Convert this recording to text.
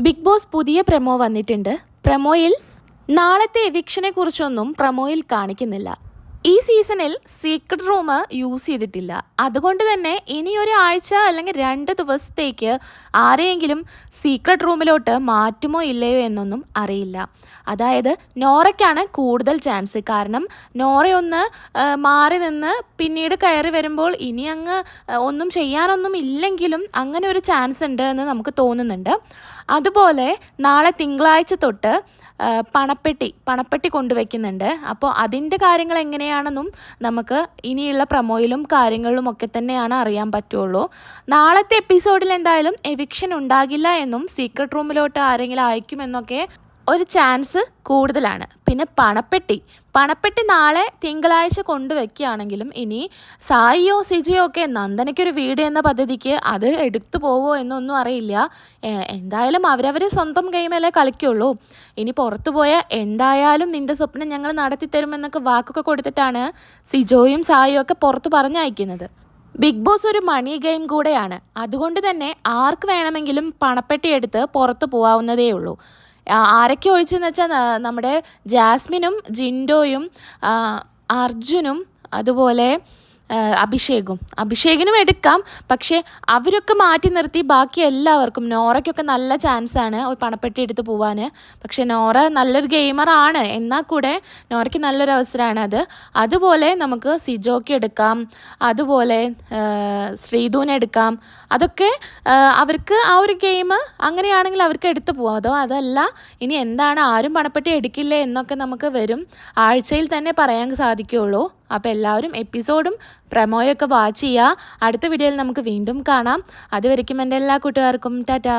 Big boss പുതിയ promo വന്നിട്ടുണ്ട്. പ്രമോയിൽ നാളത്തെ എവിക്ഷനെ കുറിച്ചൊന്നും പ്രമോയിൽ കാണിക്കുന്നില്ല. ഈ സീസണിൽ സീക്രട്ട് റൂം യൂസ് ചെയ്തിട്ടില്ല. അതുകൊണ്ട് തന്നെ ഇനി ഒരാഴ്ച അല്ലെങ്കിൽ രണ്ട് ദിവസത്തേക്ക് ആരെയെങ്കിലും സീക്രട്ട് റൂമിലോട്ട് മാറ്റുമോ ഇല്ലയോ എന്നൊന്നും അറിയില്ല. അതായത് നോറയ്ക്കാണ് കൂടുതൽ ചാൻസ് കാരണം നോറയൊന്ന് മാറി നിന്ന് പിന്നീട് കയറി വരുമ്പോൾ ഇനി അങ്ങ് ഒന്നും ചെയ്യാനൊന്നും ഇല്ലെങ്കിലും അങ്ങനെ ഒരു ചാൻസ് ഉണ്ട് എന്ന് നമുക്ക് തോന്നുന്നുണ്ട്. അതുപോലെ നാളെ തിങ്കളാഴ്ച തൊട്ട് പണപ്പെട്ടി പണപ്പെട്ടി കൊണ്ടുവയ്ക്കുന്നുണ്ട്. അപ്പോൾ അതിന്റെ കാര്യങ്ങൾ എങ്ങനെയാണെന്നും നമുക്ക് ഇനിയുള്ള പ്രമോയിലും കാര്യങ്ങളിലും ഒക്കെ തന്നെയാണ് അറിയാൻ പറ്റുള്ളൂ. നാളത്തെ എപ്പിസോഡിൽ എന്തായാലും എവിക്ഷൻ ഉണ്ടാകില്ല എന്നും സീക്രട്ട് റൂമിലോട്ട് ആരെങ്കിലും അയക്കുമെന്നൊക്കെ ഒരു ചാൻസ് കൂടുതലാണ്. പിന്നെ പണപ്പെട്ടി. പണപ്പെട്ടി നാളെ തിങ്കളാഴ്ച കൊണ്ടുവയ്ക്കുകയാണെങ്കിലും ഇനി സായിയോ സിജിയോ ഒക്കെ നന്ദനയ്ക്കൊരു വീട് എന്ന പദ്ധതിക്ക് അത് എടുത്തു പോവോ എന്നൊന്നും അറിയില്ല. എന്തായാലും അവരവർ സ്വന്തം ഗെയിമല്ലേ കളിക്കുള്ളൂ. ഇനി പുറത്തു പോയാൽ എന്തായാലും നിന്റെ സ്വപ്നം ഞങ്ങൾ നടത്തി തരുമെന്നൊക്കെ വാക്കൊക്കെ കൊടുത്തിട്ടാണ് സിജോയും സായിയും ഒക്കെ പുറത്ത് പറഞ്ഞയക്കുന്നത്. ബിഗ് ബോസ് ഒരു മണി ഗെയിം കൂടെയാണ്. അതുകൊണ്ട് തന്നെ ആർക്ക് വേണമെങ്കിലും പണപ്പെട്ടി എടുത്ത് പുറത്തു പോവാവുന്നതേ ഉള്ളൂ ആരൊക്കെ ഒഴിച്ചെന്ന് വെച്ചാൽ നമ്മുടെ ജാസ്മിനും ജിൻഡോയും അർജുനും അതുപോലെ അഭിഷേകും. അഭിഷേകിനും എടുക്കാം. പക്ഷേ അവരൊക്കെ മാറ്റി നിർത്തി ബാക്കി എല്ലാവർക്കും. നോറയ്ക്കൊക്കെ നല്ല ചാൻസാണ് ഒരു പണപ്പെട്ടി എടുത്ത് പോവാൻ പക്ഷേ നോറ നല്ലൊരു ഗെയിമറാണ് എന്നാൽ കൂടെ നോറയ്ക്ക് നല്ലൊരു അവസരമാണ് അത്. അതുപോലെ നമുക്ക് സിജോക്ക് എടുക്കാം. അതുപോലെ ശ്രീധൂനെ എടുക്കാം. അതൊക്കെ അവർക്ക് ആ ഒരു ഗെയിം അങ്ങനെയാണെങ്കിൽ അവർക്ക് എടുത്തു പോവാം. അതോ അതല്ല ഇനി എന്താണ് ആരും പണപ്പെട്ടി എടുക്കില്ലേ എന്നൊക്കെ നമുക്ക് വരും. ആഴ്ചയിൽ തന്നെ പറയാൻ സാധിക്കുകയുള്ളൂ അപ്പോൾ എല്ലാവരും എപ്പിസോഡും പ്രമോയൊക്കെ വാച്ച് ചെയ്യുക. അടുത്ത വീഡിയോയിൽ നമുക്ക് വീണ്ടും കാണാം. അതുവരയ്ക്കും എന്റെ എല്ലാ കൂട്ടുകാർക്കും ടാറ്റാ.